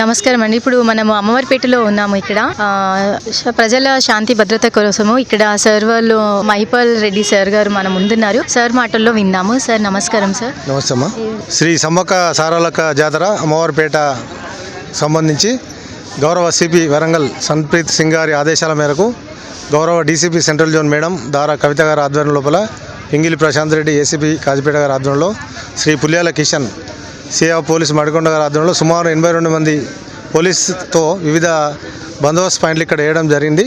నమస్కారం అండి. ఇప్పుడు మనము అమ్మవారిపేటలో ఉన్నాము ఇక్కడ. ప్రజల శాంతి భద్రత కోసము ఇక్కడ సార్ వాళ్ళు మహిపాల్ రెడ్డి సార్ గారు మనం ముందున్నారు. సార్ మాటల్లో విన్నాము. సార్ నమస్కారం సార్. నమస్తే శ్రీ సమ్మక్క సారాలక జాతర అమ్మవారిపేట సంబంధించి గౌరవ సిపి వరంగల్ సన్ప్రీత్ సింగ్ గారి ఆదేశాల మేరకు గౌరవ DCP central zone madam Dara Kavitha గారి ఆధ్వర్యం లోపల పింగిలి ప్రశాంత్ రెడ్డి ఏసీపీ కాజిపేట గారి ఆధ్వర్యంలో శ్రీ పుల్యాల కిషన్ సిఆ పోలీస్ మడికొండ గారి ఆధ్వర్యంలో సుమారు ఎనభై రెండు మంది పోలీసుతో వివిధ బందోబస్తు పాయింట్లు ఇక్కడ వేయడం జరిగింది.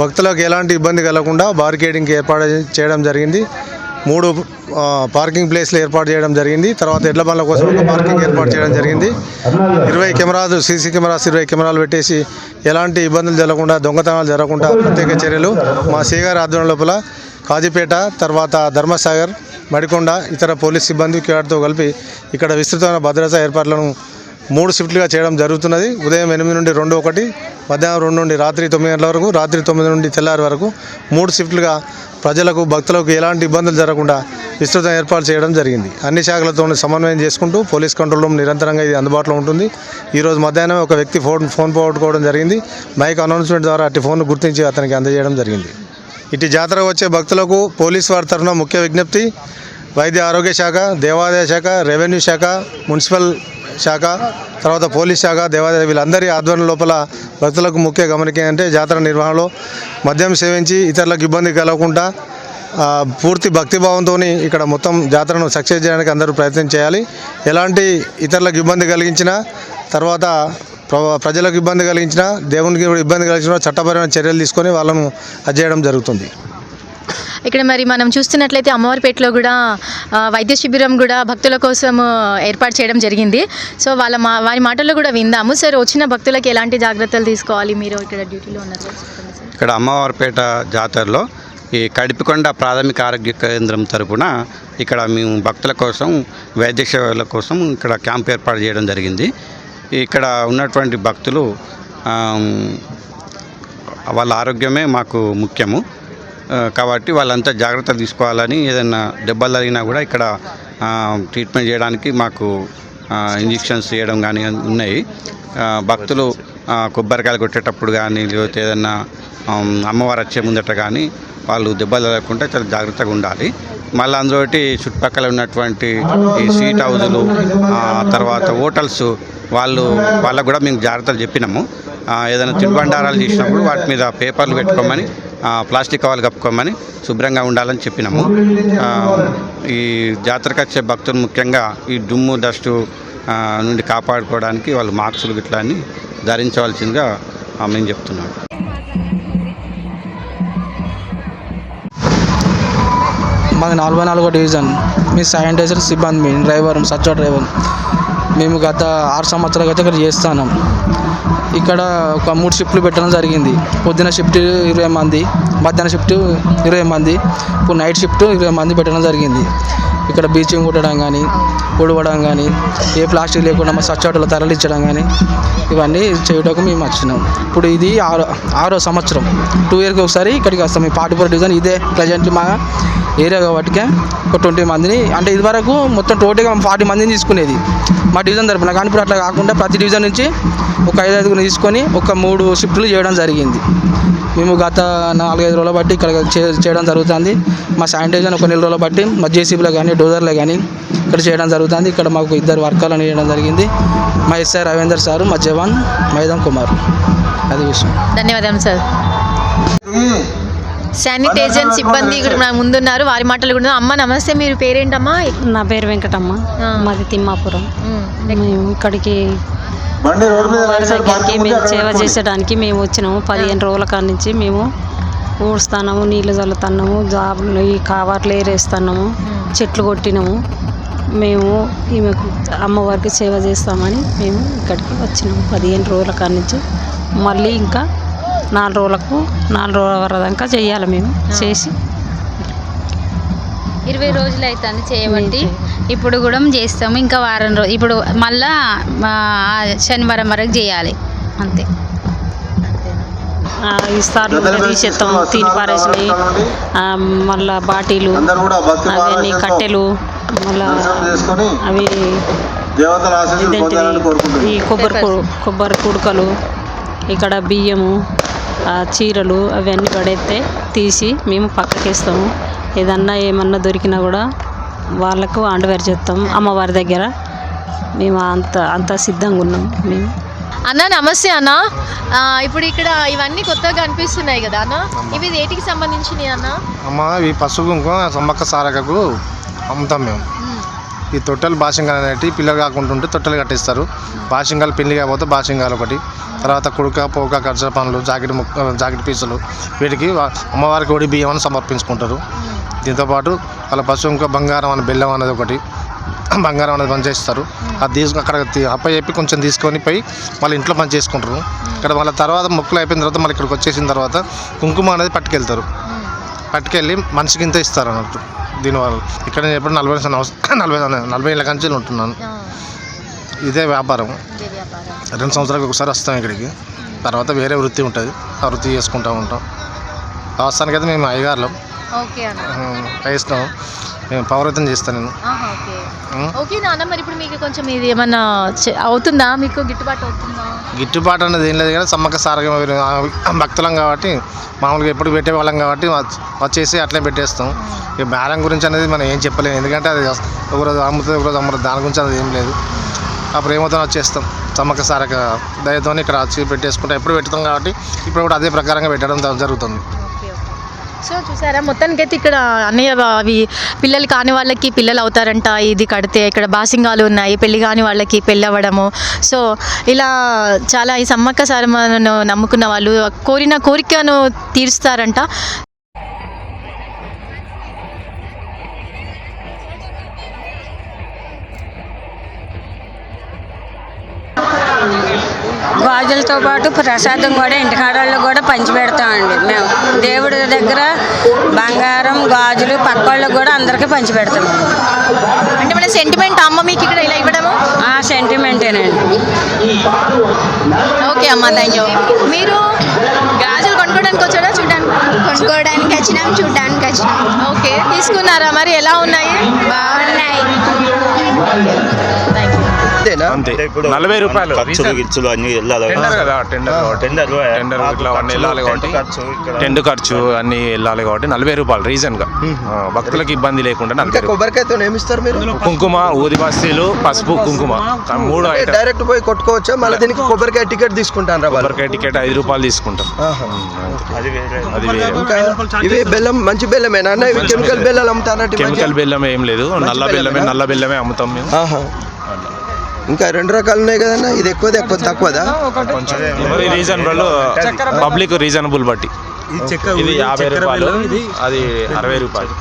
భక్తులకు ఎలాంటి ఇబ్బంది కలగకుండా బారికేడింగ్ ఏర్పాటు చేయడం జరిగింది. మూడు పార్కింగ్ ప్లేస్లు ఏర్పాటు చేయడం జరిగింది. తర్వాత ఎడ్ల బండ్ల కోసం ఒక పార్కింగ్ ఏర్పాటు చేయడం జరిగింది. ఇరవై కెమెరాలు సీసీ కెమెరాస్ ఇరవై కెమెరాలు పెట్టేసి ఎలాంటి ఇబ్బందులు జరగకుండా దొంగతనాలు జరగకుండా ప్రత్యేక చర్యలు మా సీగారి ఆధ్వర్యం లోపల కాజీపేట తర్వాత ధర్మసాగర్ మడికొండ ఇతర పోలీస్ సిబ్బంది క్యాడ్తో కలిపి ఇక్కడ విస్తృతమైన భద్రతా ఏర్పాట్లను మూడు షిఫ్ట్లుగా చేయడం జరుగుతున్నది. ఉదయం ఎనిమిది నుండి రెండు ఒకటి మధ్యాహ్నం రెండు నుండి రాత్రి తొమ్మిది గంటల వరకు రాత్రి తొమ్మిది నుండి తెల్లారి వరకు మూడు షిఫ్ట్లుగా ప్రజలకు భక్తులకు ఎలాంటి ఇబ్బందులు జరగకుండా విస్తృత ఏర్పాటు చేయడం జరిగింది. అన్ని శాఖలతో సమన్వయం చేసుకుంటూ పోలీస్ కంట్రోల్ రూమ్ నిరంతరంగా ఇది అందుబాటులో ఉంటుంది. ఈరోజు మధ్యాహ్నం ఒక వ్యక్తి ఫోన్ ఫోన్ పోగొట్టుకోవడం జరిగింది. మైక్ అనౌన్స్మెంట్ ద్వారా అట్టి ఫోన్ గుర్తించి అతనికి అందజేయడం జరిగింది. ఇటు జాతరకు వచ్చే భక్తులకు పోలీస్ వారి తరఫున ముఖ్య విజ్ఞప్తి వైద్య ఆరోగ్య శాఖ దేవాదాయ శాఖ రెవెన్యూ శాఖ మున్సిపల్ శాఖ తర్వాత పోలీస్ శాఖ దేవాదాయ వీళ్ళందరి ఆధ్వర్యం లోపల భక్తులకు ముఖ్య గమనిక అంటే జాతర నిర్వహణలో మద్యం సేవించి ఇతరులకు ఇబ్బంది కలగకుండా పూర్తి భక్తిభావంతో ఇక్కడ మొత్తం జాతరను సక్సెస్ చేయడానికి అందరూ ప్రయత్నం చేయాలి. ఎలాంటి ఇతరులకు ఇబ్బంది కలిగించినా తర్వాత ప్ర- ప్రజలకు ఇబ్బంది కలిగించినా దేవునికి ఇబ్బంది కలిగించినా చట్టపరమైన చర్యలు తీసుకొని వాళ్ళను అది చేయడం జరుగుతుంది. ఇక్కడ మరి మనం చూస్తున్నట్లయితే అమ్మవారిపేటలో కూడా వైద్య శిబిరం కూడా భక్తుల కోసం ఏర్పాటు చేయడం జరిగింది. సో వాళ్ళ మా వారి మాటల్లో కూడా విందాము. సార్ వచ్చిన భక్తులకు ఎలాంటి జాగ్రత్తలు తీసుకోవాలి? మీరు ఇక్కడ డ్యూటీలో ఉన్నారు ఇక్కడ అమ్మవారిపేట జాతరలో ఈ కడిపికొండ ప్రాథమిక ఆరోగ్య కేంద్రం తరపున ఇక్కడ మేము భక్తుల కోసం వైద్య సేవల కోసం ఇక్కడ క్యాంప్ ఏర్పాటు చేయడం జరిగింది. ఇక్కడ ఉన్నటువంటి భక్తులు వాళ్ళ ఆరోగ్యమే మాకు ముఖ్యము. కాబట్టి వాళ్ళంతా జాగ్రత్తలు తీసుకోవాలని ఏదైనా దెబ్బలు తగినా కూడా ఇక్కడ ట్రీట్మెంట్ చేయడానికి మాకు ఇంజక్షన్స్ చేయడం కానీ ఉన్నాయి. భక్తులు కొబ్బరికాయలు కొట్టేటప్పుడు కానీ లేకపోతే ఏదైనా అమ్మవారు వచ్చే ముందట కానీ వాళ్ళు దెబ్బలు తగలకుండా చాలా జాగ్రత్తగా ఉండాలి. మళ్ళీ అందులో చుట్టుపక్కల ఉన్నటువంటి ఈ సీట్ హౌజులు తర్వాత హోటల్స్ వాళ్ళు వాళ్ళకు కూడా మేము జాగ్రత్తలు చెప్పినాము. ఏదైనా తినుబండారాలు చేసినప్పుడు వాటి మీద పేపర్లు పెట్టుకోమని ప్లాస్టిక్ కవర్లు కప్పుకోమని శుభ్రంగా ఉండాలని చెప్పినాము. ఈ జాతరకు వచ్చే భక్తులు ముఖ్యంగా ఈ దుమ్ము డస్టు నుండి కాపాడుకోవడానికి వాళ్ళు మాస్కులు గిట్లా అని ధరించవలసిందిగా మేము చెప్తున్నాం మాది నలభై నాలుగో డివిజన్. మీ శానిటైజర్ సిబ్బంది మీ డ్రైవర్ సచ్చో డ్రైవర్. మేము గత ఆరు సంవత్సరాలు అయితే ఇక్కడ చేస్తాను. ఇక్కడ ఒక మూడు షిఫ్ట్లు పెట్టడం జరిగింది. పొద్దున షిఫ్ట్ ఇరవై మంది మధ్యాహ్నం షిఫ్ట్ ఇరవై మంది ఇప్పుడు నైట్ షిఫ్ట్ ఇరవై మంది పెట్టడం జరిగింది. ఇక్కడ బీచింగ్ కొట్టడం కానీ ఊడవడం కానీ ఏ ప్లాస్టిక్ లేకుండా మా సచ్చోటలు తరలించడం కానీ ఇవన్నీ చేయటకు మేము వచ్చినాం. ఇప్పుడు ఇది ఆరో ఆరో సంవత్సరం. టూ ఇయర్కి ఒకసారి ఇక్కడికి వస్తాం. ఈ పాటిపుర డివిజన్ ఇదే ప్రజెంట్ మా ఏరియా కాబట్టికే ఒక ట్వంటీ మందిని అంటే ఇదివరకు మొత్తం టోటల్గా ఫార్టీ మందిని తీసుకునేది. మా డివిజన్ తరపున కానీ ఇప్పుడు అట్లా కాకుండా ప్రతి డివిజన్ నుంచి ఒక ఐదు ఐదుగురు తీసుకొని ఒక మూడు షిఫ్ట్లు చేయడం జరిగింది. మేము గత నాలుగైదు రోజుల బట్టి ఇక్కడ చే- చేయడం జరుగుతుంది. మా శానిటైజర్ ఒక నెల రోజుల బట్టి మా జేసీబీలో కానీ డోజర్లో కానీ ఇక్కడ చేయడం జరుగుతుంది. ఇక్కడ మాకు ఇద్దరు వర్కర్లను చేయడం జరిగింది. మా ఎస్ఐ రవీందర్ సారు మా జవాన్ మైదం కుమార్. అది విషయం. ధన్యవాదాలు సార్. శానిటైజర్ సిబ్బంది కూడా మన ముందున్నారు. వారి మాటలు కూడా అమ్మ నమస్తే. మీరు పేరేంటమ్మా? నా పేరు వెంకటమ్మ. మాది తిమ్మాపురం. మేము ఇక్కడికి సేవ చేసడానికి మేము వచ్చినాము. పదిహేను రోజుల కాడ నుంచి మేము ఊడుస్తున్నాము నీళ్ళు చల్లుతున్నాము జాబులు ఈ కావర్లు ఏరేస్తున్నాము చెట్లు కొట్టినాము. మేము ఈమెకు అమ్మవారికి సేవ చేస్తామని మేము ఇక్కడికి వచ్చినాము. పదిహేను రోజుల కాడ నుంచి మళ్ళీ ఇంకా నాలుగు రోజులకు నాలుగు రోజుల వరదాకా చేయాలి మేము. చేసి ఇరవై రోజులు అవుతుంది చేయబట్టి. ఇప్పుడు కూడా చేస్తాము. ఇంకా వారం రోజు ఇప్పుడు మళ్ళా శనివారం వరకు చేయాలి. అంతే. ఇస్తారు. తీసేస్తాం తిని పారేసినవి మళ్ళా బాటీలు అవన్నీ కట్టెలు మళ్ళా అవి ఈ కొబ్బరి కొబ్బరి కుడకలు ఇక్కడ బియ్యము చీరలు అవన్నీ పడేస్తే తీసి మేము పక్కకేస్తాము. ఏదన్నా ఏమన్నా దొరికినా కూడా వాళ్ళకు అండవేర్ చేస్తాము అమ్మవారి దగ్గర మేము అంత అంత సిద్ధంగా ఉన్నాం మేము. అన్న నమస్తే అన్న. ఇప్పుడు ఇక్కడ ఇవన్నీ కొత్తగా అనిపిస్తున్నాయి కదా అన్న? ఇవి ఏటికి సంబంధించినవి అన్న? అమ్మ ఇవి పసుపు కుంకుమ సమ్మక్క సారకకు అమ్ముతాం మేము. ఈ తొట్టెలు బాసింగాలు అనేవి పిల్లలు కాకుండా ఉంటే తొట్టెలు కట్టిస్తారు. బాసింగాలు పెళ్ళి కాకపోతే బాసింగాలు ఒకటి. తర్వాత కుడుక పోక ఖర్చు పనులు జాకెట్ ముక్క జాకెట్ పీసులు. వీటికి అమ్మవారికి ఒడి బియ్యం అని సమర్పించుకుంటారు. దీంతోపాటు వాళ్ళ పసుపు ఇంకా బంగారం అనే బెల్లం అనేది ఒకటి. బంగారం అనేది పనిచేస్తారు అది తీసుకుని అక్కడ అప్ప చెప్పి కొంచెం తీసుకొని పోయి మళ్ళీ ఇంట్లో పని చేసుకుంటారు. ఇక్కడ మళ్ళీ తర్వాత మొక్కులు అయిపోయిన తర్వాత మళ్ళీ ఇక్కడికి వచ్చేసిన తర్వాత కుంకుమ అనేది పట్టుకెళ్తారు. పట్టుకెళ్ళి మనిషికి ఇంత ఇస్తారు అన్నట్టు దీనివల్ల. ఇక్కడ నేను ఎప్పుడు నలభై నలభై నలభై ఏళ్ళ కంచెలు ఉంటున్నాను. ఇదే వ్యాపారం. రెండు సంవత్సరాలకు ఒకసారి వస్తాం ఇక్కడికి. తర్వాత వేరే వృత్తి ఉంటుంది. ఆ వృత్తి చేసుకుంటూ ఉంటాం. అవసరానికి అయితే మేము అయ్యగారులం. వేస్తాం. మేము పౌరతం చేస్తాను నేను. ఓకే. నాన్న మరి ఇప్పుడు మీకు కొంచెం ఇది ఏమన్నా అవుతుందా? మీకు గిట్టుబాటు అవుతుందా? గిట్టుబాటు అనేది ఏం లేదు కానీ సమ్మక్క సారగం భక్తులం కాబట్టి మామూలుగా ఎప్పుడు పెట్టే వాళ్ళం కాబట్టి వచ్- వచ్చేసి అట్లే పెట్టేస్తాం. ఇక బేరం గురించి అనేది మనం ఏం చెప్పలేము ఎందుకంటే అది ఒకరోజు అమ్ముతుంది ఒకరోజు అమ్ముతుంది దాని గురించి అనేది ఏం లేదు. ఆ ప్రేమతో వచ్చేస్తాం. సమ్మక్క సారక దయతో ఇక్కడ వచ్చి పెట్టేసుకుంటాం. ఎప్పుడు పెడతాం కాబట్టి ఇప్పుడు కూడా అదే ప్రకారంగా పెట్టడం జరుగుతుంది. సో చూసారా మొత్తానికి అయితే ఇక్కడ అన్నయ్య అవి పిల్లలు కాని వాళ్ళకి పిల్లలు అవుతారంట. ఇది కడితే ఇక్కడ బాసింగాలు ఉన్నాయి పెళ్ళి కాని వాళ్ళకి పెళ్ళి అవ్వడము. సో ఇలా చాలా ఈ సమ్మక్క సారమ్మను నమ్ముకున్న వాళ్ళు కోరిన కోరికను తీరుస్తారంట. గాజులతో పాటు ప్రసాదం కూడా ఇంటికాడల్లో కూడా పంచి పెడతామండి మేము. దేవుడి దగ్గర బంగారం గాజులు పక్క వాళ్ళకి కూడా అందరికీ పంచి పెడతాం అంటే మన సెంటిమెంట్ అమ్మ మీకు ఇక్కడ ఇలా ఇవ్వడము? ఆ సెంటిమెంటేనండి ఓకే అమ్మ థ్యాంక్ యూ మీరు గాజులు కొనుక్కోవడానికి వచ్చారా? చూడడానికి? కొనుక్కోవడానికి వచ్చినాం చూడడానికి వచ్చినాం. ఓకే. తీసుకున్నారా మరి? ఎలా ఉన్నాయి? బాగున్నాయి. యూ అంతే. నలభై రూపాయలు. ఖర్చులు గిచ్చులు అన్ని వెళ్ళాలి. టెండర్ కదా టెండర్ కాబట్టి. టెండర్ టెండర్ ఇట్లా అవన్నీ వెళ్ళాలి కాబట్టి టెండ్ ఖర్చు అన్ని వెళ్ళాలి కాబట్టి నలభై రూపాయలు రీజన్గా భక్తులకు ఇబ్బంది లేకుండా నలభై. కొబ్బరికాయతో ఏమిస్తారు మీరు? కుంకుమ ఊది బస్తీలు పసుపు కుంకుమ. మూడు డైరెక్ట్ పోయి కొట్టుకోవచ్చా? మళ్ళీ దీనికి కొబ్బరికాయ టికెట్ తీసుకుంటాను కొబ్బరికాయ టికెట్ ఐదు రూపాయలు తీసుకుంటాం. అది ఇవి బెల్లం మంచి బెల్లమేనా? అన్న ఇవి కెమికల్ బెల్లాలు మధ్య? కెమికల్ బెల్లం ఏం లేదు. నల్ల బెల్లమే నల్ల బెల్లమే అమ్ముతాం మేము. ఇంకా రెండు రకాలు ఉన్నాయి కదన్న? ఇది ఎక్కువది ఎక్కువ తక్కువదా? కొంచెం రీజనబుల్ పబ్లిక్ రీజనబుల్ బట్టి. ఇది యాభై రూపాయలు. అది అరవై రూపాయలు.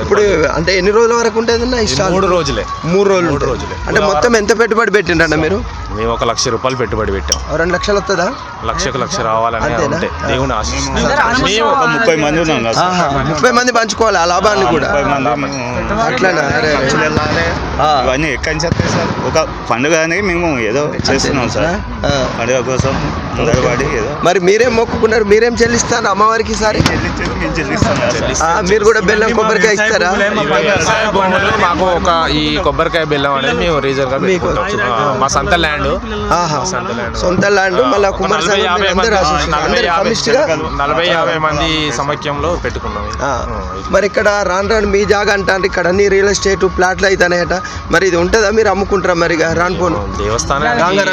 ఇప్పుడు అంటే ఎన్ని రోజుల వరకు ఉంటుంది ఇది స్టాల్ మూడు రోజులే. మూడు రోజులు మూడు. రోజులే. అంటే మొత్తం ఎంత పెట్టుబడి పెట్టిండ్రన్న మీరు? మేము ఒక లక్ష రూపాయలు పెట్టుబడి పెట్టాం. రెండు లక్షలు వస్తుందా లక్షకు లక్ష రావాలని? ఉంటే దేవుని మేము ఒక ముప్పై మంది ఉన్నాం. ముప్పై మంది పంచుకోవాలి ఆ లాభాన్ని కూడా? అట్లానా. ఇవన్నీ ఎక్కడి నుంచి వస్తాయి సార్? ఒక పండుగ అనేది మేము ఏదో చేస్తున్నాం సార్. ఆ. పండుగ కోసం నిలబడి ఏదో. మరి మీరేం మొక్కుకున్నారు? మీరేం చెల్లిస్తారు అమ్మవారికి సార్. మీరు కూడా బెల్లం కొబ్బరికాయ ఇస్తారా? మాకు ఒక ఈ కొబ్బరికాయ బెల్లం అనేది మేము రీజన్గా మా సొంత ల్యాండ్. సొంత ల్యాండ్. సొంత ల్యాండ్ మళ్ళీ కుమార్ నలభై యాభై మీరు మంది సమైక్యంలో పెట్టుకున్నాం. మరి ఇక్కడ రాను రాను మీ జాగా అంటారు ఇక్కడ అన్ని రియల్ ఎస్టేట్ ప్లాట్లు అవుతాయట మరి ఇది ఉంటుందా మీరు అమ్ముకుంటారా మరి ఇక రాను పోను.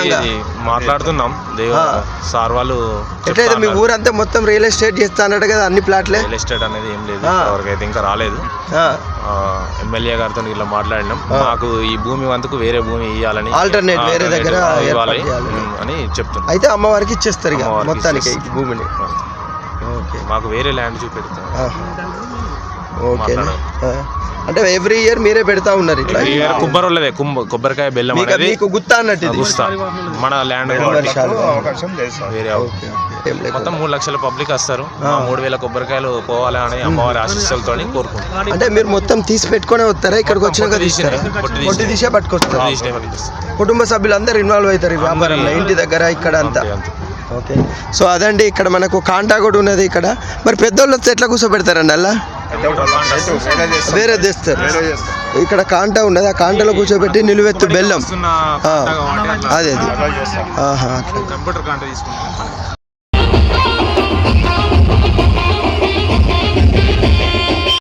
ఇది మాట్లాడుతున్నాం. సార్ వాళ్ళు ఎట్లయితే మీ ఊరంతా మొత్తం రియల్ ఎస్టేట్ చేస్తా అన్నట్టు కదా అన్ని ప్లాట్లే? రియల్ ఎస్టేట్ అనేది ఏం లేదు. ఎవరికైతే ఇంకా రాలేదు. ఆ. ఎమ్మెల్యే గారితో ఇలా మాట్లాడినాం. మాకు ఈ భూమి వంతుకు వేరే భూమి ఇవ్వాలని Alternate వేరే దగ్గర ఇవ్వాలి అని చెప్తున్నాం. అయితే అమ్మవారికి ఇచ్చేస్తారు మొత్తానికి. భూమిని. ఓకే. మాకు వేరే ల్యాండ్ చూపెడతాం ఓకే. అంటే ఎవ్రీ ఇయర్ మీరే పెడతా ఉన్నారు ఇట్లా? ఇయర్ కొబ్బరి కుంభ కొబ్బరికాయ బెల్లం మీకు అనేది మీకు గుత్తా అన్నట్టు గుస్తా. మన ల్యాండ్. అవకాశం లేదు వేరే ఓకే. ఏం. మొత్తం మూడు లక్షల పబ్లిక్ వస్తారు. మా మూడు వేల కొబ్బరికాయలు పోవాలి అని అమ్మవారి ఆశీస్సులతో కోరుకుంటాం అంటే మీరు మొత్తం తీసి పెట్టుకునే వస్తారా? ఇక్కడికి వచ్చినాక పొట్టు తీస్తారా? పొట్టు. తీసే పట్టుకొస్తారు. తీసినాయి పట్టుకొస్తాం. కుటుంబ సభ్యులు అందరు ఇన్వాల్వ్ అవుతారు ఈ వ్యాపారంలో ఇంటి దగ్గర ఇక్కడ అంతా. ఓకే. సో అదండి ఇక్కడ మనకు కాంటా కూడా ఉన్నది ఇక్కడ. మరి పెద్దోళ్ళు వస్తే ఎట్లా కూర్చోబెడతారండి అలా? వేరే తెస్తారు. ఇక్కడ కాంట ఉండదు ఆ కాంటలో కూర్చోబెట్టి నిలువెత్తు బెల్లం. అదే అది. కంప్యూటర్ కాంటా తీసుకుంటాం.